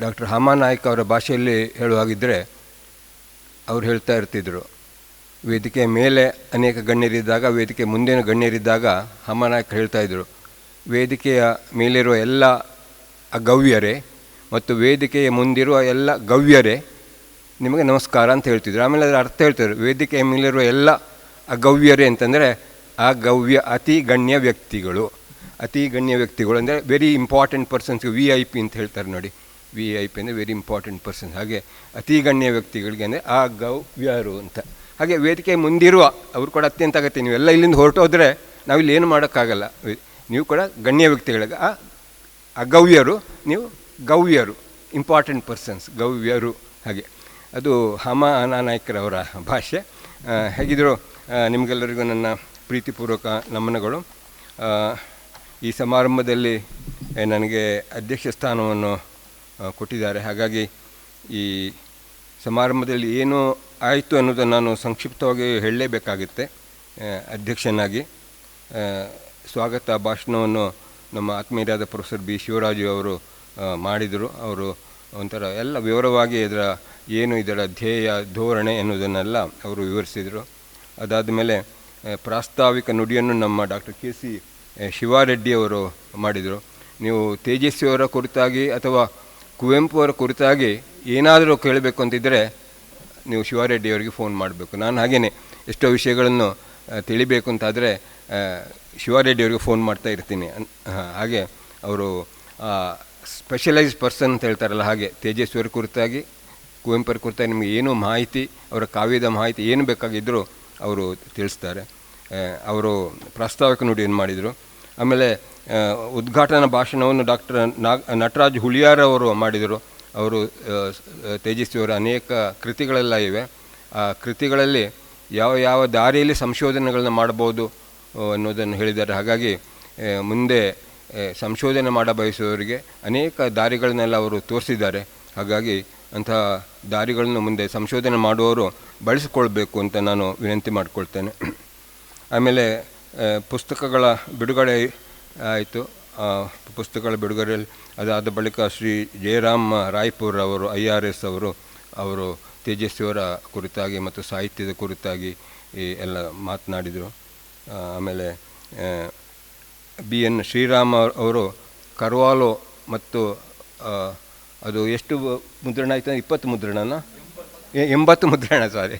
Doctor ಹಾಮಾನಾಯ್ಕ ಅವರ ಭಾಷೆಯಲ್ಲಿ ಹೇಳುವಾಗಿದ್ದರೆ ಅವ್ರು ಹೇಳ್ತಾ ಇರ್ತಿದ್ರು, ವೇದಿಕೆ ಮೇಲೆ ಅನೇಕ ಗಣ್ಯರಿದ್ದಾಗ, ವೇದಿಕೆ ಮುಂದಿನ ಗಣ್ಯರಿದ್ದಾಗ ಹಾಮಾನಾಯ್ಕ ಹೇಳ್ತಾ ಇದ್ದರು ವೇದಿಕೆಯ ಮೇಲಿರುವ ಎಲ್ಲ ಅಗವ್ಯರೇ ಮತ್ತು ವೇದಿಕೆಯ ಮುಂದಿರುವ ಎಲ್ಲ ಗವ್ಯರೇ ನಿಮಗೆ ನಮಸ್ಕಾರ ಅಂತ ಹೇಳ್ತಿದ್ರು. ಆಮೇಲೆ ಅದರ ಅರ್ಥ ಹೇಳ್ತಿದ್ರು, ವೇದಿಕೆಯ ಮೇಲಿರುವ ಎಲ್ಲ ಅಗವ್ಯರೇ ಅಂತಂದರೆ ಆ ಗವ್ಯ ಅತಿ ಗಣ್ಯ ವ್ಯಕ್ತಿಗಳು. ಅತಿ ಗಣ್ಯ ವ್ಯಕ್ತಿಗಳು ಅಂದರೆ very important persons V I P ಅಂತ ಹೇಳ್ತಾರೆ ನೋಡಿ. ವಿ ಐ ಪಿ ಅಂದರೆ ವೆರಿ ಇಂಪಾರ್ಟೆಂಟ್ ಪರ್ಸನ್ ಹಾಗೆ ಅತಿ ಗಣ್ಯ ವ್ಯಕ್ತಿಗಳಿಗೆ ಅಂದರೆ ಆ ಗವ್ಯರು ಅಂತ. ಹಾಗೆ ವೇದಿಕೆ ಮುಂದಿರುವ, ಅವರು ಕೂಡ ಅತ್ಯಂತ ಅಗತ್ಯ. ನೀವೆಲ್ಲ ಇಲ್ಲಿಂದ ಹೊರಟೋದ್ರೆ ನಾವಿಲ್ಲಿ ಏನು ಮಾಡೋಕ್ಕಾಗಲ್ಲ. ನೀವು ಕೂಡ ಗಣ್ಯ ವ್ಯಕ್ತಿಗಳಿಗೆ, ಆ ಅಗವ್ಯರು ನೀವು ಗವ್ಯರು ಇಂಪಾರ್ಟೆಂಟ್ ಪರ್ಸನ್ಸ್ ಗವ್ಯರು. ಹಾಗೆ, ಅದು ಹಮ ಅನಾನಾಯ್ಕರವರ ಭಾಷೆ. ಹೇಗಿದ್ದರೂ ನಿಮಗೆಲ್ಲರಿಗೂ ನನ್ನ ಪ್ರೀತಿಪೂರ್ವಕ ನಮನಗಳು. ಈ ಸಮಾರಂಭದಲ್ಲಿ ನನಗೆ ಅಧ್ಯಕ್ಷ ಸ್ಥಾನವನ್ನು ಕೊಟ್ಟಿದ್ದಾರೆ. ಹಾಗಾಗಿ ಈ ಸಮಾರಂಭದಲ್ಲಿ ಏನು ಆಯಿತು ಅನ್ನೋದನ್ನು ನಾನು ಸಂಕ್ಷಿಪ್ತವಾಗಿ ಹೇಳಲೇಬೇಕಾಗುತ್ತೆ. ಅಧ್ಯಕ್ಷನಾಗಿ ಸ್ವಾಗತ ಭಾಷಣವನ್ನು ನಮ್ಮ ಆತ್ಮೀಯರಾದ ಪ್ರೊಫೆಸರ್ ಬಿ ಶಿವರಾಜು ಅವರು ಮಾಡಿದರು. ಅವರು ಒಂಥರ ಎಲ್ಲ ವಿವರವಾಗಿ ಇದರ ಏನು ಇದರ ಧ್ಯೇಯ, ಧೋರಣೆ ಎನ್ನುವುದನ್ನೆಲ್ಲ ಅವರು ವಿವರಿಸಿದರು. ಅದಾದ ಮೇಲೆ ಪ್ರಾಸ್ತಾವಿಕ ನುಡಿಯನ್ನು ನಮ್ಮ ಡಾಕ್ಟರ್ ಕೆ ಸಿ ಶಿವಾರೆಡ್ಡಿಯವರು ಮಾಡಿದರು. ನೀವು ತೇಜಸ್ವಿಯವರ ಕುರಿತಾಗಿ ಅಥವಾ ಕುವೆಂಪು ಅವರ ಕುರಿತಾಗಿ ಏನಾದರೂ ಕೇಳಬೇಕು ಅಂತಿದ್ದರೆ ನೀವು ಶಿವಾರೆಡ್ಡಿಯವರಿಗೆ ಫೋನ್ ಮಾಡಬೇಕು. ನಾನು ಹಾಗೇನೆ ಎಷ್ಟೋ ವಿಷಯಗಳನ್ನು ತಿಳಿಬೇಕು ಅಂತಾದರೆ ಶಿವಾರೆಡ್ಡಿಯವರಿಗೆ ಫೋನ್ ಮಾಡ್ತಾ ಇರ್ತೀನಿ. ಹಾಗೆ ಅವರು ಸ್ಪೆಷಲೈಸ್ ಪರ್ಸನ್ ಅಂತ ಹೇಳ್ತಾರಲ್ಲ ಹಾಗೆ ತೇಜಸ್ವಿಯವ್ರ ಕುರಿತಾಗಿ ಕುವೆಂಪರ ಕುರಿತಾಗಿ ನಿಮಗೆ ಏನು ಮಾಹಿತಿ, ಅವರ ಕಾವ್ಯದ ಮಾಹಿತಿ ಏನು ಬೇಕಾಗಿದ್ದರೂ ಅವರು ತಿಳಿಸ್ತಾರೆ. ಅವರು ಪ್ರಾಸ್ತಾವಿಕ ನುಡಿಯನ್ನು ಮಾಡಿದರು. ಆಮೇಲೆ ಉದ್ಘಾಟನಾ ಭಾಷಣವನ್ನು ಡಾಕ್ಟರ್ ನಾಗ್, ನಟರಾಜ್ ಹುಳಿಯಾರ್ ಅವರು ಮಾಡಿದರು. ಅವರು ತೇಜಸ್ವಿಯವರ ಅನೇಕ ಕೃತಿಗಳೆಲ್ಲ ಇವೆ. ಆ ಕೃತಿಗಳಲ್ಲಿ ಯಾವ ಯಾವ ದಾರಿಯಲ್ಲಿ ಸಂಶೋಧನೆಗಳನ್ನ ಮಾಡಬಹುದು ಅನ್ನೋದನ್ನು ಹೇಳಿದ್ದಾರೆ. ಹಾಗಾಗಿ ಮುಂದೆ ಸಂಶೋಧನೆ ಮಾಡ ಬಯಸುವವರಿಗೆ ಅನೇಕ ದಾರಿಗಳನ್ನೆಲ್ಲ ಅವರು ತೋರಿಸಿದ್ದಾರೆ. ಹಾಗಾಗಿ ಅಂತಹ ದಾರಿಗಳನ್ನು ಮುಂದೆ ಸಂಶೋಧನೆ ಮಾಡುವವರು ಬಳಸಿಕೊಳ್ಬೇಕು ಅಂತ ನಾನು ವಿನಂತಿ ಮಾಡಿಕೊಳ್ತೇನೆ. ಆಮೇಲೆ ಪುಸ್ತಕಗಳ ಬಿಡುಗಡೆ ಆಯಿತು. ಪುಸ್ತಕಗಳ ಬಿಡುಗಡೆಯಲ್ಲಿ ಅದಾದ ಬಳಿಕ ಶ್ರೀ ಜಯರಾಮ್ ರಾಯ್ಪುರ್ ಅವರು, ಐ ಆರ್ ಎಸ್ ಅವರು ಅವರು ತೇಜಸ್ವಿಯವರ ಕುರಿತಾಗಿ ಮತ್ತು ಸಾಹಿತ್ಯದ ಕುರಿತಾಗಿ ಈ ಎಲ್ಲ ಮಾತನಾಡಿದರು. ಆಮೇಲೆ ಬಿ ಎನ್ ಶ್ರೀರಾಮ ಅವರು ಕರ್ವಾಲೋ ಮತ್ತು ಅದು ಎಷ್ಟು ಮುದ್ರಣ ಆಯಿತು ಇಪ್ಪತ್ತು ಮುದ್ರಣನ? ಎಂಬತ್ತು ಮುದ್ರಣ ಸಾರಿ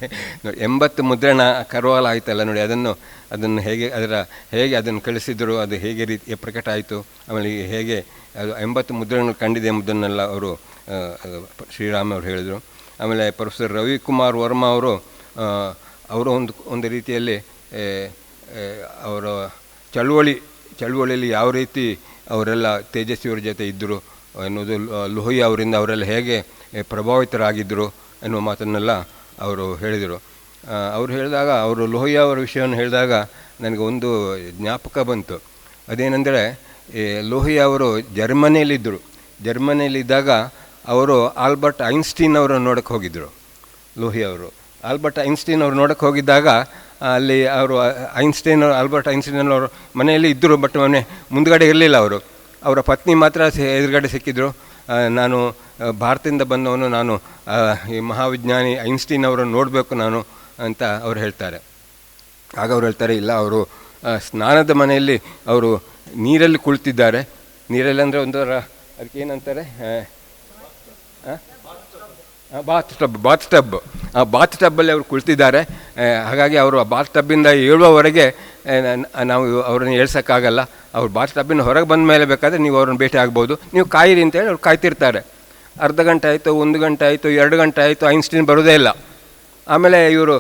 ಎಂಬತ್ತು ಮುದ್ರಣ ಕರ್ವಾಲ ಆಯ್ತಲ್ಲ ನೋಡಿ, ಅದನ್ನು ಅದನ್ನು ಹೇಗೆ, ಅದರ, ಹೇಗೆ ಅದನ್ನು ಕಳಿಸಿದರು, ಅದು ಹೇಗೆ ರೀತಿ ಪ್ರಕಟ ಆಯಿತು, ಆಮೇಲೆ ಹೇಗೆ, ಅದು ಎಂಬತ್ತು ಮುದ್ರಣ ಕಂಡಿದೆ ಎಂಬುದನ್ನೆಲ್ಲ ಅವರು ಶ್ರೀರಾಮ್ ಅವರು ಹೇಳಿದರು. ಆಮೇಲೆ ಪ್ರೊಫೆಸರ್ ರವಿಕುಮಾರ್ ವರ್ಮಾ ಅವರು ಅವರು ಒಂದು ಒಂದು ರೀತಿಯಲ್ಲಿ ಅವರ ಚಳುವಳಿ, ಚಳುವಳಿಯಲ್ಲಿ ಯಾವ ರೀತಿ ಅವರೆಲ್ಲ ತೇಜಸ್ವಿಯವ್ರ ಜೊತೆ ಇದ್ದರು ಎನ್ನುವುದು ಲೋಹಿ ಅವರಿಂದ ಅವರೆಲ್ಲ ಹೇಗೆ ಪ್ರಭಾವಿತರಾಗಿದ್ದರು ಎನ್ನುವ ಮಾತನ್ನೆಲ್ಲ ಅವರು ಹೇಳಿದರು. ಅವರು ಹೇಳಿದಾಗ, ಅವರು ಲೋಹಿಯಾ ಅವರ ವಿಷಯವನ್ನು ಹೇಳಿದಾಗ ನನಗೆ ಒಂದು ಜ್ಞಾಪಕ ಬಂತು. ಅದೇನೆಂದರೆ ಲೋಹಿಯಾ ಅವರು ಜರ್ಮನಿಯಲ್ಲಿದ್ದರು. ಜರ್ಮನಿಯಲ್ಲಿದ್ದಾಗ ಅವರು ಆಲ್ಬರ್ಟ್ ಐನ್ಸ್ಟೀನ್ ಅವರನ್ನು ನೋಡಕ್ಕೆ ಹೋಗಿದ್ದರು. ಲೋಹಿ ಅವರು. ಆಲ್ಬರ್ಟ್ ಐನ್ಸ್ಟೀನ್ ಅವರು ನೋಡಕ್ಕೆ ಹೋಗಿದ್ದಾಗ, ಅಲ್ಲಿ ಅವರು ಐನ್ಸ್ಟೈನ್ ಅವರು ಆಲ್ಬರ್ಟ್ ಐನ್ಸ್ಟೈನ್ ಅವರು ಮನೆಯಲ್ಲಿ ಇದ್ದರು, ಬಟ್ ಮನೆ ಮುಂದ್ಗಡೆ ಇರಲಿಲ್ಲ ಅವರು. ಅವರ ಪತ್ನಿ ಮಾತ್ರ ಎದುರುಗಡೆ ಸಿಕ್ಕಿದ್ರು. ನಾನು ಭಾರತದಿಂದ ಬಂದವನು ನಾನು ಈ ಮಹಾವಿಜ್ಞಾನಿ ಐನ್ಸ್ಟೀನ್ ಅವರನ್ನು ನೋಡಬೇಕು ನಾನು ಅಂತ ಅವ್ರು ಹೇಳ್ತಾರೆ. ಆಗ ಅವ್ರು ಹೇಳ್ತಾರೆ, ಇಲ್ಲ, ಅವರು ಸ್ನಾನದ ಮನೆಯಲ್ಲಿ ಅವರು ನೀರಲ್ಲಿ ಕುಳಿತಿದ್ದಾರೆ. ನೀರಲ್ಲಿ ಅಂದರೆ ಒಂದು ಅದಕ್ಕೆ ಏನಂತಾರೆ? ಬಾತ್ ಟಬ್ ಬಾತ್ ಟಬ್ ಆ ಬಾತ್ ಟಬ್ಬಲ್ಲಿ ಅವರು ಕುಳಿತಿದ್ದಾರೆ. ಹಾಗಾಗಿ ಅವರು ಆ ಬಾತ್ ಟಬ್ಬಿಂದ ಏಳುವವರೆಗೆ ನಾವು ಅವ್ರನ್ನ ಹೇಳ್ಸೋಕ್ಕಾಗಲ್ಲ ಅವ್ರು ಬಾತ್ ಟಬ್ಬಿನ ಹೊರಗೆ ಬಂದ ಮೇಲೆ ಬೇಕಾದರೆ ನೀವು ಅವ್ರನ್ನ ಭೇಟಿ ಆಗ್ಬೋದು. ನೀವು ಕಾಯಿರಿ ಅಂತೇಳಿ ಅವ್ರು ಕಾಯ್ತಿರ್ತಾರೆ. ಅರ್ಧ ಗಂಟೆ ಆಯಿತು, ಒಂದು ಗಂಟೆ ಆಯಿತು, ಎರಡು ಗಂಟೆ ಆಯಿತು, ಐನ್ಸ್ಟೀನ್ ಬರೋದೇ ಇಲ್ಲ. ಆಮೇಲೆ ಇವರು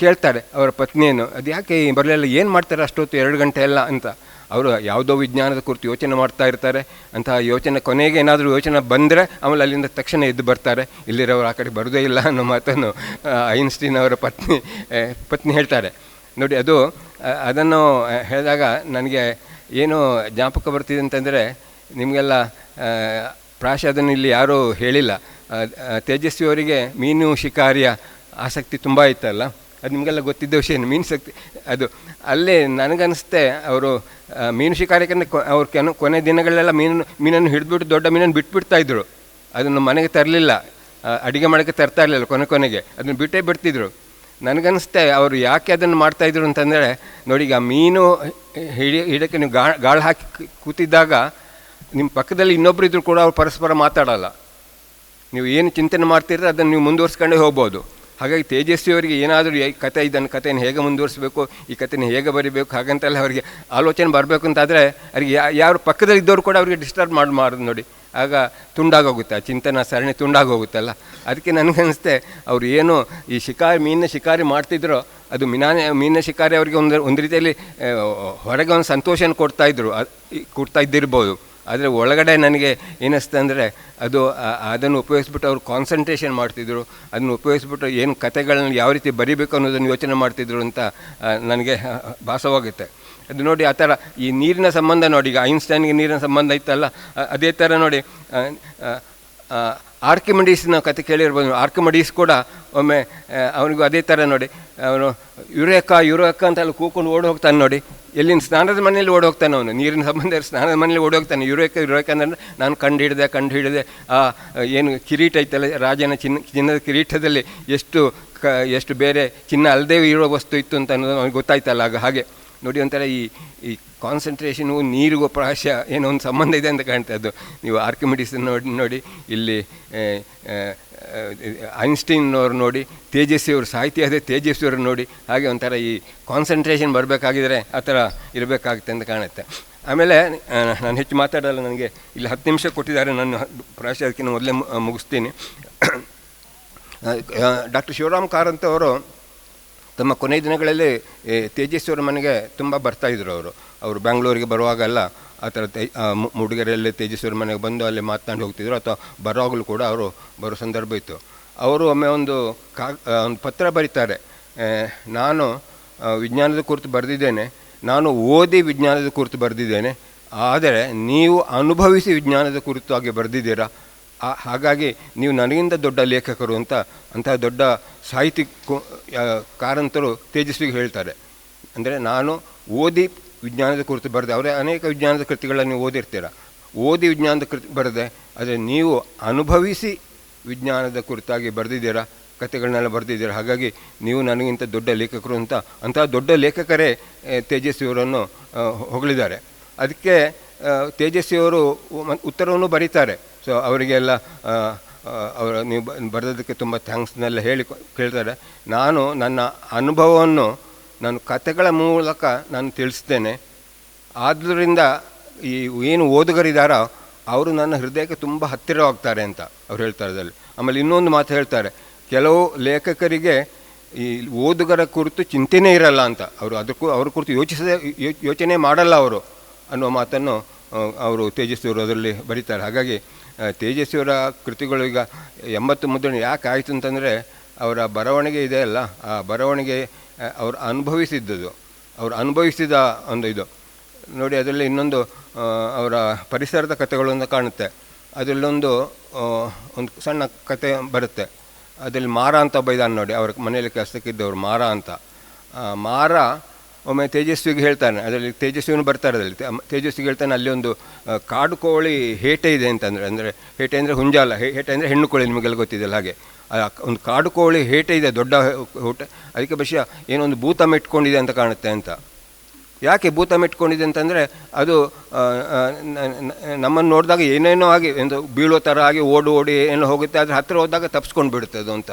ಕೇಳ್ತಾರೆ ಅವರ ಪತ್ನಿಯನ್ನು, ಅದು ಯಾಕೆ ಬರಲಿಲ್ಲ ಏನು ಮಾಡ್ತಾರೆ ಅಷ್ಟೊತ್ತು, ಎರಡು ಗಂಟೆ ಎಲ್ಲ? ಅಂತ. ಅವರು ಯಾವುದೋ ವಿಜ್ಞಾನದ ಕುರಿತು ಯೋಚನೆ ಮಾಡ್ತಾ ಇರ್ತಾರೆ. ಅಂತಹ ಯೋಚನೆ, ಕೊನೆಗೆ ಏನಾದರೂ ಯೋಚನೆ ಬಂದರೆ, ಆಮೇಲೆ ಅಲ್ಲಿಂದ ತಕ್ಷಣ ಎದ್ದು ಬರ್ತಾರೆ. ಇಲ್ಲಿರೋರು ಆ ಕಡೆ ಬರೋದೇ ಇಲ್ಲ ಅನ್ನೋ ಮಾತನ್ನು ಐನ್ಸ್ಟೀನ್ ಅವರ ಪತ್ನಿ ಪತ್ನಿ ಹೇಳ್ತಾರೆ. ನೋಡಿ, ಅದು ಅದನ್ನು ಹೇಳಿದಾಗ ನನಗೆ ಏನು ಜ್ಞಾಪಕ ಬರ್ತಿದೆ ಅಂತಂದರೆ, ನಿಮಗೆಲ್ಲ ಪ್ರಾಯಶಃ ಅದನ್ನು ಇಲ್ಲಿ ಯಾರೂ ಹೇಳಿಲ್ಲ. ತೇಜಸ್ವಿ ಅವರಿಗೆ ಮೀನು ಶಿಕಾರಿಯ ಆಸಕ್ತಿ ತುಂಬ ಇತ್ತಲ್ಲ. ಅದು ನಿಮಗೆಲ್ಲ ಗೊತ್ತಿದ್ದ ವಿಷಯ ಮೀನು ಶಕ್ತಿ ಅದು ಅಲ್ಲೇ ನನಗನ್ನಿಸುತ್ತೆ ಅವರು ಮೀನು ಶಿಕಾರಿಕನ್ನ ಕೊ, ಅವ್ರ ಕೆನ, ಕೊನೆ ದಿನಗಳೆಲ್ಲ ಮೀನನ್ನು ಮೀನನ್ನು ಹಿಡಿದ್ಬಿಟ್ಟು ದೊಡ್ಡ ಮೀನನ್ನು ಬಿಟ್ಬಿಡ್ತಾ ಇದ್ದರು ಅದನ್ನು ಮನೆಗೆ ತರಲಿಲ್ಲ. ಅಡುಗೆ ಮಾಡೋಕ್ಕೆ ತರ್ತಾ ಇರಲಿಲ್ಲ ಕೊನೆ ಕೊನೆಗೆ. ಅದನ್ನು ಬಿಟ್ಟೇ ಬಿಡ್ತಿದ್ರು. ನನಗನ್ನಿಸುತ್ತೆ ಅವರು ಯಾಕೆ ಅದನ್ನು ಮಾಡ್ತಾಯಿದ್ರು ಅಂತಂದರೆ ನೋಡಿ ಈಗ ಮೀನು ಹಿಡಿ, ಹಿಡಕ್ಕೆ ನೀವು ಗಾ, ಗಾಳು ಹಾಕಿ ಕೂತಿದ್ದಾಗ ನಿಮ್ಮ ಪಕ್ಕದಲ್ಲಿ ಇನ್ನೊಬ್ಬರು ಇದ್ದರೂ ಕೂಡ ಅವ್ರು ಪರಸ್ಪರ ಮಾತಾಡಲ್ಲ. ನೀವು ಏನು ಚಿಂತನೆ ಮಾಡ್ತೀರ ಅದನ್ನು ನೀವು ಮುಂದುವರ್ಸ್ಕೊಂಡೇ ಹೋಗ್ಬೋದು. ಹಾಗಾಗಿ ತೇಜಸ್ವಿಯವರಿಗೆ ಏನಾದರೂ ಕತೆ ಇದನ್ನು ಕಥೆಯನ್ನು ಹೇಗೆ ಮುಂದುವರಿಸಬೇಕು, ಈ ಕಥೆನ ಹೇಗೆ ಬರಿಬೇಕು, ಹಾಗಂತೆಲ್ಲ ಅವರಿಗೆ ಆಲೋಚನೆ ಬರಬೇಕು ಅಂತಾದರೆ ಅವರಿಗೆ ಯಾರು ಪಕ್ಕದಲ್ಲಿ ಇದ್ದವರು ಕೂಡ ಅವರಿಗೆ ಡಿಸ್ಟರ್ಬ್ ಮಾಡಿ ಮಾಡೋದು ನೋಡಿ. ಆಗ ತುಂಡಾಗೋಗುತ್ತೆ, ಆ ಚಿಂತನಾ, ಸರಣಿ ತುಂಡಾಗೋಗುತ್ತಲ್ಲ. ಅದಕ್ಕೆ ನನಗನ್ನಿಸ್ತೆ ಅವರು ಏನು ಈ ಶಿಕಾರಿ, ಮೀನಿನ ಶಿಕಾರಿ ಮಾಡ್ತಿದ್ರೋ, ಅದು ಮೀನಾನೆ, ಮೀನಿನ ಶಿಕಾರಿ ಅವರಿಗೆ ಒಂದು ಒಂದು ರೀತಿಯಲ್ಲಿ ಹೊರಗೆ ಒಂದು ಸಂತೋಷನ ಕೊಡ್ತಾಯಿದ್ರು ಕೊಡ್ತಾ ಇದ್ದಿರ್ಬೋದು. ಆದರೆ ಒಳಗಡೆ ನನಗೆ ಅಂದರೆ ಅದು ಅದನ್ನು ಉಪಯೋಗಿಸ್ಬಿಟ್ಟು ಅವರು ಕಾನ್ಸಂಟ್ರೇಷನ್ ಮಾಡ್ತಿದ್ರು. ಅದನ್ನು ಉಪಯೋಗಿಸ್ಬಿಟ್ಟು ಏನು ಕತೆಗಳನ್ನ ಯಾವ ರೀತಿ ಬರಿಬೇಕು ಅನ್ನೋದನ್ನು ಯೋಚನೆ ಮಾಡ್ತಿದ್ರು ಅಂತ ನನಗೆ ಭಾಸವಾಗುತ್ತೆ. ಅದು ನೋಡಿ ಆ ಥರ ಈ ನೀರಿನ ಸಂಬಂಧ ನೋಡಿ, ಈಗ ಐನ್ಸ್ಟೈನ್ಗೆ ನೀರಿನ ಸಂಬಂಧ ಇತ್ತಲ್ಲ ಅದೇ ಥರ ನೋಡಿ ಆರ್ಕಿಮಿಡೀಸ್ನ ಕತೆ ಕೇಳಿರ್ಬೋದು. ಆರ್ಕಿಮಡೀಸ್ ಕೂಡ ಒಮ್ಮೆ ಅವನಿಗೂ ಅದೇ ಥರ ನೋಡಿ. ಅವನು ಯುರೇಕ ಯುರೇಕ ಅಂತ ಅಲ್ಲಿ ಕೂಕೊಂಡು ಓಡಿ ಹೋಗ್ತಾನೆ ನೋಡಿ. ಎಲ್ಲಿನ ಸ್ನಾನದ ಮನೆಯಲ್ಲಿ ಓಡಿ ಹೋಗ್ತಾನೆ ಅವನು. ನೀರಿನ ಸಂಬಂಧ ಸ್ನಾನದ ಮನೆಯಲ್ಲಿ ಓಡಿ ಹೋಗ್ತಾನೆ ಯುರೇಕ ಯುರೇಕ ಅಂದರೆ ನಾನು ಕಂಡು ಹಿಡಿದೆ ಕಂಡು ಹಿಡಿದೆ, ಆ, ಏನು ಕಿರೀಟ ಐತಲ್ಲ, ರಾಜನ ಚಿನ್ನ, ಚಿನ್ನದ ಕಿರೀಟದಲ್ಲಿ ಎಷ್ಟು ಕ, ಎಷ್ಟು ಬೇರೆ ಚಿನ್ನ ಅಲ್ಲದೆ ಇರೋ ವಸ್ತು ಇತ್ತು ಅಂತ ಅನ್ನೋದು ಅವ್ನಿಗೆ ಗೊತ್ತಾಯ್ತಲ್ಲ ಆಗ. ಹಾಗೆ ನೋಡಿ ಒಂಥರ ಈ ಈ ಕಾನ್ಸಂಟ್ರೇಷನು ನೀರಿಗೂ ಪ್ರಾಶ ಏನೋ ಒಂದು ಸಂಬಂಧ ಇದೆ ಅಂತ ಕಾಣ್ತಾ ಇದ್ದು. ನೀವು ಆರ್ಕಿಮಿಡಿಸ್ ನೋಡಿ ನೋಡಿ, ಇಲ್ಲಿ ಐನ್ಸ್ಟೈನ್ನವ್ರು ನೋಡಿ, ತೇಜಸ್ವಿಯವರು ಸಾಹಿತ್ಯ ಅದೇ ತೇಜಸ್ವಿಯವರು ನೋಡಿ, ಹಾಗೆ ಒಂಥರ ಈ ಕಾನ್ಸಂಟ್ರೇಷನ್ ಬರಬೇಕಾಗಿದ್ರೆ ಆ ಥರ ಇರಬೇಕಾಗುತ್ತೆ ಅಂತ ಕಾಣುತ್ತೆ. ಆಮೇಲೆ ನಾನು ಹೆಚ್ಚು ಮಾತಾಡಲ್ಲ, ನನಗೆ ಇಲ್ಲಿ ಹತ್ತು ನಿಮಿಷ ಕೊಟ್ಟಿದ್ದಾರೆ, ನಾನು ಪ್ರಾಯಶಃ ಅದಕ್ಕಿಂತ ಮೊದಲೇ ಮುಗಿಸ್ತೀನಿ. ಡಾಕ್ಟರ್ ಶಿವರಾಮ್ ಕಾರಂತ್ ಅವರು ತಮ್ಮ ಕೊನೆ ದಿನಗಳಲ್ಲಿ ಈ ತೇಜಸ್ವಿಯವರ ಮನೆಗೆ ತುಂಬ ಬರ್ತಾಯಿದ್ರು ಅವರು. ಅವರು ಬೆಂಗಳೂರಿಗೆ ಬರುವಾಗೆಲ್ಲ, ಆ ಥರ ತೇ ಮುಡುಗೆರೆಯಲ್ಲಿ ತೇಜಸ್ವಿಯವರ ಮನೆಗೆ ಬಂದು ಅಲ್ಲಿ ಮಾತನಾಡಿ ಹೋಗ್ತಿದ್ರು, ಅಥವಾ ಬರೋವಾಗಲೂ ಕೂಡ ಅವರು ಬರೋ ಸಂದರ್ಭ ಇತ್ತು. ಅವರು ಒಮ್ಮೆ ಒಂದು ಕಾ ಒಂದು ಪತ್ರ ಬರೀತಾರೆ. ನಾನು ವಿಜ್ಞಾನದ ಕುರಿತು ಬರೆದಿದ್ದೇನೆ, ನಾನು ಓದಿ ವಿಜ್ಞಾನದ ಕುರಿತು ಬರೆದಿದ್ದೇನೆ, ಆದರೆ ನೀವು ಅನುಭವಿಸಿ ವಿಜ್ಞಾನದ ಕುರಿತಾಗಿ ಬರೆದಿದ್ದೀರಾ? ಆ- ಹಾಗಾಗಿ ನೀವು ನನಗಿಂತ ದೊಡ್ಡ ಲೇಖಕರು ಅಂತ ಅಂತಹ ದೊಡ್ಡ ಸಾಹಿತಿ ಕಾರಂತರು ತೇಜಸ್ವಿಗೆ ಹೇಳ್ತಾರೆ. ಅಂದರೆ ನಾನು ಓದಿ ವಿಜ್ಞಾನದ ಕುರಿತು ಬರೆದೆ. ಅವರೇ ಅನೇಕ ವಿಜ್ಞಾನದ ಕೃತಿಗಳನ್ನು ನೀವು ಓದಿರ್ತೀರ. ಓದಿ ವಿಜ್ಞಾನದ ಕೃತಿ ಬರೆದೆ, ಆದರೆ ನೀವು ಅನುಭವಿಸಿ ವಿಜ್ಞಾನದ ಕುರಿತಾಗಿ ಬರೆದಿದ್ದೀರಾ, ಕಥೆಗಳನ್ನೆಲ್ಲ ಬರೆದಿದ್ದೀರಾ, ಹಾಗಾಗಿ ನೀವು ನನಗಿಂತ ದೊಡ್ಡ ಲೇಖಕರು ಅಂತ ಅಂತಹ ದೊಡ್ಡ ಲೇಖಕರೇ ತೇಜಸ್ವಿಯವರನ್ನು ಹೊಗಳಿದ್ದಾರೆ. ಅದಕ್ಕೆ ತೇಜಸ್ವಿಯವರು ಉತ್ತರವನ್ನು ಬರೀತಾರೆ. ಸೊ ಅವರಿಗೆಲ್ಲ ಅವರ ನೀವು ಬರೆದದಕ್ಕೆ ತುಂಬ ಥ್ಯಾಂಕ್ಸ್ನೆಲ್ಲ ಹೇಳಿ ಕೇಳ್ತಾರೆ. ನಾನು ನನ್ನ ಅನುಭವವನ್ನು, ನಾನು ಕತೆಗಳ ಮೂಲಕ ನಾನು ತಿಳಿಸ್ತೇನೆ. ಆದ್ದರಿಂದ ಈ ಏನು ಓದುಗರಿದಾರೋ, ಅವರು ನನ್ನ ಹೃದಯಕ್ಕೆ ತುಂಬ ಹತ್ತಿರವಾಗ್ತಾರೆ ಅಂತ ಅವ್ರು ಹೇಳ್ತಾರೆ ಅದರಲ್ಲಿ ಆಮೇಲೆ ಇನ್ನೊಂದು ಮಾತು ಹೇಳ್ತಾರೆ. ಕೆಲವು ಲೇಖಕರಿಗೆ ಈ ಓದುಗರ ಕುರಿತು ಚಿಂತೆನೇ ಇರಲ್ಲ ಅಂತ. ಅವರು ಅದಕ್ಕೂ ಅವ್ರ ಕುರಿತು ಯೋಚಿಸದೆ ಯೋಚನೆ ಮಾಡಲ್ಲ ಅವರು ಅನ್ನೋ ಮಾತನ್ನು ಅವರು ತೇಜಸ್ವಿಯವರು ಅದರಲ್ಲಿ ಬರೀತಾರೆ. ಹಾಗಾಗಿ ತೇಜಸ್ವಿಯವರ ಕೃತಿಗಳು ಈಗ ಎಂಬತ್ತು ಮುದ್ರಣ. ಯಾಕೆ ಆಯಿತು ಅಂತಂದರೆ, ಅವರ ಬರವಣಿಗೆ ಇದೆ ಅಲ್ಲ, ಆ ಬರವಣಿಗೆ ಅವರು ಅನುಭವಿಸಿದ್ದದು. ಅವರು ಅನುಭವಿಸಿದ ಒಂದು ಇದು. ನೋಡಿ, ಅದರಲ್ಲಿ ಇನ್ನೊಂದು ಅವರ ಪರಿಸರದ ಕಥೆಗಳು ಅಂತ ಕಾಣುತ್ತೆ. ಅದರಲ್ಲೊಂದು ಒಂದು ಸಣ್ಣ ಕತೆ ಬರುತ್ತೆ. ಅದರಲ್ಲಿ ಮಾರ ಅಂತ ಒಬ್ಬ ನೋಡಿ, ಅವ್ರ ಮನೆಯಲ್ಲಿ ಕೆಲಸಕ್ಕಿದ್ದವ್ರು ಮಾರ ಅಂತ. ಮಾರ ಒಮ್ಮೆ ತೇಜಸ್ವಿಗೆ ಹೇಳ್ತಾನೆ, ಅದರಲ್ಲಿ ತೇಜಸ್ವಿನೂ ಬರ್ತಾರೆ ಅದರಲ್ಲಿ. ತೇಜಸ್ವಿಗೆ ಹೇಳ್ತಾನೆ, ಅಲ್ಲಿ ಒಂದು ಕಾಡು ಕೋಳಿ ಹೇಟೆ ಇದೆ ಅಂತಂದರೆ, ಅಂದರೆ ಹೇಟೆ ಅಂದರೆ ಹುಂಜಾಲ ಹೇಟೆ ಅಂದರೆ ಹೆಣ್ಣು ಕೋಳಿ ನಿಮಗೆಲ್ಲ ಗೊತ್ತಿದೆಯಲ್ಲ ಹಾಗೆ. ಒಂದು ಕಾಡು ಕೋಳಿ ಹೇಟೆ ಇದೆ, ದೊಡ್ಡ ಹೋಟೆ, ಅದಕ್ಕೆ ಬಶ್ಯ ಏನೊಂದು ಒಂದು ಇಟ್ಕೊಂಡಿದೆ ಅಂತ ಕಾಣುತ್ತೆ ಅಂತ. ಯಾಕೆ ಭೂತ ಇಟ್ಕೊಂಡಿದೆ ಅಂತಂದರೆ, ಅದು ನಮ್ಮನ್ನು ನೋಡಿದಾಗ ಏನೇನೋ ಆಗಿ ಒಂದು ಬೀಳೋ ಥರ ಆಗಿ ಓಡಿ ಓಡಿ ಏನೋ ಹೋಗುತ್ತೆ ಅದ್ರ ಹತ್ತಿರ ಹೋದಾಗ ತಪ್ಪಿಸ್ಕೊಂಡು ಬಿಡುತ್ತೆ ಅದು ಅಂತ.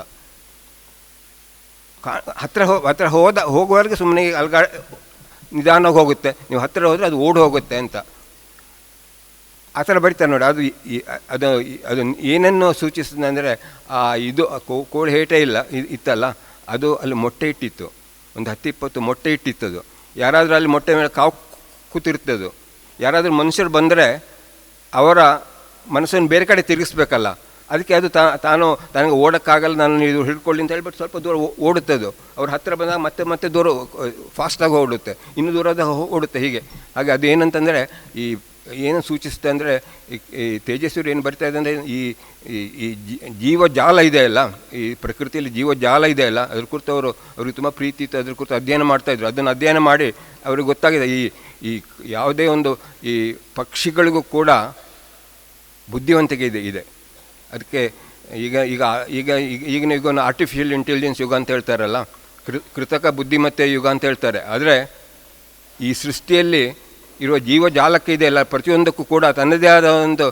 ಕಾ ಹತ್ತಿರ ಹೋ ಹತ್ತಿರ ಹೋದ, ಹೋಗುವವರೆಗೆ ಸುಮ್ಮನೆ ಅಲ್ಗಾ, ನಿಧಾನವಾಗಿ ಹೋಗುತ್ತೆ. ನೀವು ಹತ್ತಿರ ಹೋದರೆ ಅದು ಓಡಿ ಹೋಗುತ್ತೆ ಅಂತ. ಆ ಥರ ಬರಿತಾರೆ ನೋಡಿ, ಅದು ಅದು ಅದು ಏನನ್ನು ಸೂಚಿಸ್ತದೆ ಅಂದರೆ, ಆ, ಇದು ಕೋಳಿ ಹೇಟೇ ಇಲ್ಲ ಇತ್ತಲ್ಲ, ಅದು ಅಲ್ಲಿ ಮೊಟ್ಟೆ ಇಟ್ಟಿತ್ತು. ಒಂದು ಹತ್ತು ಇಪ್ಪತ್ತು ಮೊಟ್ಟೆ ಇಟ್ಟಿತ್ತದು ಯಾರಾದರೂ ಅಲ್ಲಿ ಮೊಟ್ಟೆ ಮೇಲೆ ಕಾವು ಅದು ಯಾರಾದರೂ ಮನುಷ್ಯರು ಬಂದರೆ ಅವರ ಮನಸ್ಸನ್ನು ಬೇರೆ ಕಡೆ ತಿರುಗಿಸ್ಬೇಕಲ್ಲ. ಅದಕ್ಕೆ ಅದು ತಾ, ತಾನು ನನಗೆ ಓಡೋಕ್ಕಾಗಲ್ಲ, ನಾನು ಇದು ಹಿಡ್ಕೊಳ್ಳಿ ಅಂತ ಹೇಳ್ಬಿಟ್ಟು ಸ್ವಲ್ಪ ದೂರ ಓಡುತ್ತೆ ಅದು. ಅವ್ರ ಹತ್ತಿರ ಬಂದಾಗ ಮತ್ತೆ ಮತ್ತೆ ದೂರ ಫಾಸ್ಟಾಗಿ ಓಡುತ್ತೆ. ಇನ್ನು ಅದು ಓಡುತ್ತೆ ಹೀಗೆ. ಹಾಗೆ ಅದು ಏನಂತಂದರೆ, ಈ ಏನು ಸೂಚಿಸುತ್ತೆ ಅಂದರೆ, ಈ ತೇಜಸ್ವಿರು ಏನು ಬರ್ತಾ ಇದೆ ಅಂದರೆ, ಈ, ಈ- ಜೀವ ಜಾಲ ಜೀವಜಾಲ ಇದೆ ಅಲ್ಲ, ಈ ಪ್ರಕೃತಿಯಲ್ಲಿ ಜೀವಜಾಲ ಇದೆ ಅಲ್ಲ, ಅದ್ರ ಕುರಿತು ಅವರು, ಅವ್ರಿಗೆ ತುಂಬ ಪ್ರೀತಿ ಇತ್ತು, ಅದ್ರ ಕುರಿತು ಅಧ್ಯಯನ ಮಾಡ್ತಾಯಿದ್ರು ಅದನ್ನು ಅಧ್ಯಯನ ಮಾಡಿ ಅವ್ರಿಗೆ ಗೊತ್ತಾಗಿದೆ, ಈ ಈ ಯಾವುದೇ ಒಂದು ಈ ಪಕ್ಷಿಗಳಿಗೂ ಕೂಡ ಬುದ್ಧಿವಂತಿಕೆ ಇದೆ ಇದೆ. ಅದಕ್ಕೆ ಈಗ ಈಗ ಈಗ ಈಗ, ಈಗಿನ ಯುಗ ಆರ್ಟಿಫಿಷಿಯಲ್ ಇಂಟೆಲಿಜೆನ್ಸ್ ಯುಗ ಅಂತ ಹೇಳ್ತಾರಲ್ಲ ಕೃತಕ ಬುದ್ಧಿಮತ್ತೆ ಯುಗ ಅಂತ ಹೇಳ್ತಾರೆ. ಆದರೆ ಈ ಸೃಷ್ಟಿಯಲ್ಲಿ ಇರುವ ಜೀವಜಾಲಕ್ಕೆ ಇದೆಯಲ್ಲ ಪ್ರತಿಯೊಂದಕ್ಕೂ ಕೂಡ ತನ್ನದೇ ಆದ ಒಂದು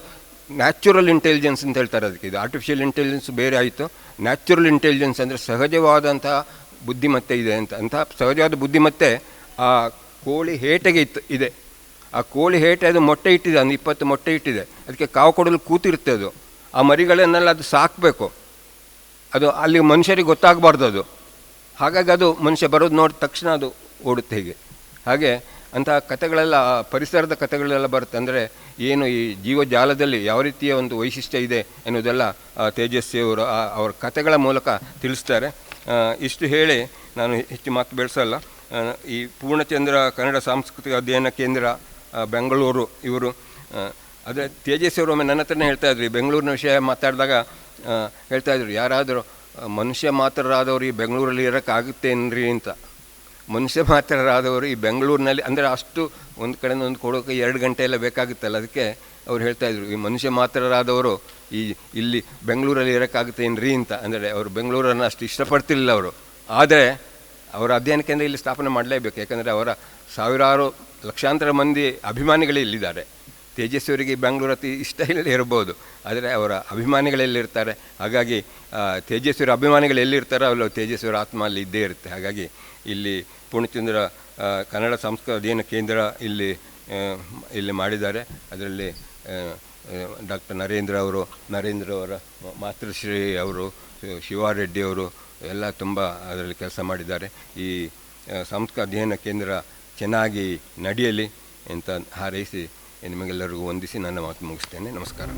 ನ್ಯಾಚುರಲ್ ಇಂಟೆಲಿಜೆನ್ಸ್ ಅಂತ ಹೇಳ್ತಾರೆ ಅದಕ್ಕೆ. ಇದು ಆರ್ಟಿಫಿಷಿಯಲ್ ಇಂಟೆಲಿಜೆನ್ಸ್ ಬೇರೆ ಆಯಿತು. ನ್ಯಾಚುರಲ್ ಇಂಟೆಲಿಜೆನ್ಸ್ ಅಂದರೆ ಸಹಜವಾದಂತಹ ಬುದ್ಧಿಮತ್ತೆ ಇದೆ ಅಂತ. ಅಂತಹ ಸಹಜವಾದ ಬುದ್ಧಿಮತ್ತೆ ಆ ಕೋಳಿ ಹೇಟೆಗೆ ಇತ್ತು, ಇದೆ. ಆ ಕೋಳಿ ಹೇಟೆ ಅದು ಮೊಟ್ಟೆ ಇಟ್ಟಿದೆ, ಒಂದು ಇಪ್ಪತ್ತು ಮೊಟ್ಟೆ ಇಟ್ಟಿದೆ. ಅದಕ್ಕೆ ಕಾವು ಕೊಡಲು ಕೂತಿರುತ್ತೆ ಅದು. ಆ ಮರಿಗಳನ್ನೆಲ್ಲ ಅದು ಸಾಕಬೇಕು. ಅದು ಅಲ್ಲಿ ಮನುಷ್ಯರಿಗೆ ಗೊತ್ತಾಗಬಾರ್ದು ಅದು. ಹಾಗಾಗಿ ಅದು ಮನುಷ್ಯ ಬರೋದು ನೋಡಿದ ತಕ್ಷಣ ಅದು ಓಡುತ್ತೆ ಹೀಗೆ. ಹಾಗೆ ಅಂತಹ ಕಥೆಗಳೆಲ್ಲ, ಪರಿಸರದ ಕಥೆಗಳೆಲ್ಲ ಬರುತ್ತೆ. ಅಂದರೆ ಏನು ಈ ಜೀವಜಾಲದಲ್ಲಿ ಯಾವ ರೀತಿಯ ಒಂದು ವೈಶಿಷ್ಟ್ಯ ಇದೆ ಎನ್ನುವುದೆಲ್ಲ ತೇಜಸ್ವಿಯವರು ತೇಜಸ್ವಿ ಅವರು ಕಥೆಗಳ ಮೂಲಕ ತಿಳಿಸ್ತಾರೆ. ಇಷ್ಟು ಹೇಳಿ ನಾನು ಹೆಚ್ಚು ಮಾತು ಬೆಳೆಸಲ್ಲ. ಈ ಪೂರ್ಣಚಂದ್ರ ಕನ್ನಡ ಸಾಂಸ್ಕೃತಿಕ ಅಧ್ಯಯನ ಕೇಂದ್ರ ಬೆಂಗಳೂರು ಇವರು ಆದರೆ ತೇಜಸ್ವಿ ಅವರು ಒಮ್ಮೆ ನನ್ನ ಹತ್ರನೇ ಹೇಳ್ತಾ ಇದ್ರು ಬೆಂಗಳೂರಿನ ವಿಷಯ ಮಾತಾಡಿದಾಗ ಹೇಳ್ತಾ ಇದ್ರು, ಯಾರಾದರೂ ಮನುಷ್ಯ ಮಾತ್ರರಾದವರು ಈ ಬೆಂಗಳೂರಲ್ಲಿ ಇರೋಕ್ಕಾಗುತ್ತೇನ್ರಿ ಅಂತ. ಮನುಷ್ಯ ಮಾತ್ರರಾದವರು ಈ ಬೆಂಗಳೂರಿನಲ್ಲಿ, ಅಂದರೆ ಅಷ್ಟು ಒಂದು ಕಡೆಯಿಂದ ಒಂದು ಕೊಡೋಕೆ ಎರಡು ಗಂಟೆ ಎಲ್ಲ ಬೇಕಾಗುತ್ತಲ್ಲ, ಅದಕ್ಕೆ ಅವ್ರು ಹೇಳ್ತಾ ಇದ್ರು, ಈ ಮನುಷ್ಯ ಮಾತ್ರರಾದವರು ಈ, ಇಲ್ಲಿ ಬೆಂಗಳೂರಲ್ಲಿ ಇರೋಕ್ಕಾಗುತ್ತೇನ್ರಿ ಅಂತ. ಅಂದರೆ ಅವರು ಬೆಂಗಳೂರನ್ನು ಅಷ್ಟು ಇಷ್ಟಪಡ್ತಿರಲಿಲ್ಲ ಅವರು. ಆದರೆ, ಅವರ ಅಧ್ಯಯನ ಕೇಂದ್ರ ಇಲ್ಲಿ ಸ್ಥಾಪನೆ ಮಾಡಲೇಬೇಕು, ಯಾಕಂದರೆ ಅವರ ಸಾವಿರಾರು ಲಕ್ಷಾಂತರ ಮಂದಿ ಅಭಿಮಾನಿಗಳೇ ಇಲ್ಲಿದ್ದಾರೆ. ತೇಜಸ್ವಿಯವರಿಗೆ ಬೆಂಗಳೂರು ಅತಿ ಇಷ್ಟ ಇಲ್ಲದೆ ಇರಬಹುದು ಆದರೆ ಅವರ ಅಭಿಮಾನಿಗಳೆಲ್ಲಿರ್ತಾರೆ ಹಾಗಾಗಿ ತೇಜಸ್ವಿಯರ ಅಭಿಮಾನಿಗಳು ಎಲ್ಲಿರ್ತಾರೋ ಅಲ್ಲೋ ತೇಜಸ್ವಿಯವರ ಆತ್ಮ ಅಲ್ಲಿ ಇದ್ದೇ ಇರುತ್ತೆ. ಹಾಗಾಗಿ ಇಲ್ಲಿ ಪುಣ್ಯಚಂದ್ರ ಕನ್ನಡ ಸಂಸ್ಕೃತ ಅಧ್ಯಯನ ಕೇಂದ್ರ ಇಲ್ಲಿ ಇಲ್ಲಿ ಮಾಡಿದ್ದಾರೆ. ಅದರಲ್ಲಿ ಡಾಕ್ಟರ್ ನರೇಂದ್ರ ಅವರು, ನರೇಂದ್ರ ಅವರ ಮಾತೃಶ್ರೀ ಅವರು, ಶಿವಾರೆಡ್ಡಿ ಅವರು ಎಲ್ಲ ತುಂಬ ಅದರಲ್ಲಿ ಕೆಲಸ ಮಾಡಿದ್ದಾರೆ. ಈ ಸಂಸ್ಕೃತ ಅಧ್ಯಯನ ಕೇಂದ್ರ ಚೆನ್ನಾಗಿ ನಡೆಯಲಿ ಅಂತ ಹಾರೈಸಿ ನಿಮಗೆಲ್ಲರಿಗೂ ವಂದಿಸಿ ನನ್ನ ಮಾತು ಮುಗಿಸ್ತೇನೆ. ನಮಸ್ಕಾರ.